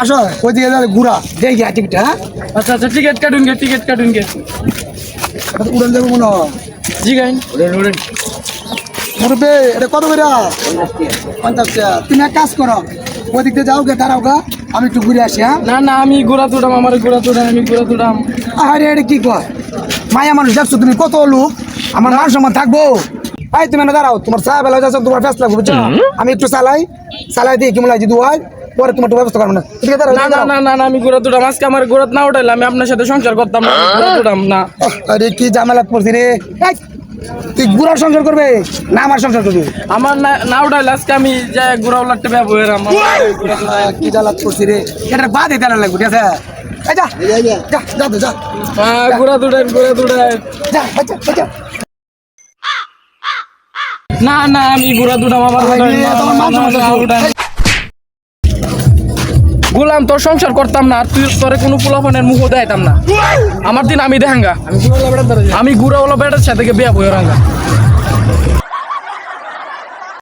আসো ওই দিকে যাবে ঘুরা। দেখি গিয়া টিকিট হ্যাঁ? আচ্ছা আচ্ছা টিকিট কাটুন গে টিকিট কাটুন গে। তো উড়ান যাব মনে হয়। জি গাইন। মুরব্বী এটা কত করে? পঞ্চাশ টাকা। তুমি এক কাজ করো ওই দিক দিয়ে যাও গে দাঁড়াও গা। আমি একটু ঘুরে আসি হ্যাঁ? না না আমি ঘোরা তুড়াম আমার ঘোরা তুড়াম আমি ঘোরা তুড়াম। আরে এটা কি কয়? মায়া মানুষ দেখছ তুমি কত লোক? আমার মান সম্মান থাকব। ভাই তুমি না দাঁড়াও তোমার চা বেলা যাচ্ছ তোমার ব্যস্ত লাগবে বুঝছ? আমি একটু চালাই চালাই দিয়ে কেমন লাগছে দুয়াই পরে তোমার ব্যবস্থা করব না। ঠিক আছে না না না আমি ঘোরা তুড়াম। আজকে আমার ঘোরা না উঠাইলে আমি আপনার সাথে সংসার করতাম না ঘোরা না। আরে কি ঝামেলা পড়ছি রে। এই, তুই বুড়ার সংসার করবে? না আমার সংসার করবি? আমার না না উঠাইলে আজকে আমি উলাটে ব্যবহার হইরাম আহ, কি জ্বালাত করছি রে। এটা বাদে দেওয়া লাগবে ঠিক আছে? যা যা যা যা। যা। না না আমি ঘোরা তুড়াম আমার গোলাম তোর সংসার করতাম না, আর তুই তোরে কোনো পোলাফানের মুখও দেয়তাম না। আমার দিন আমি দেখাঙ্গা। আমি গুড়া ওলা বেটার সাথে বিয়া বই রাঙ্গা।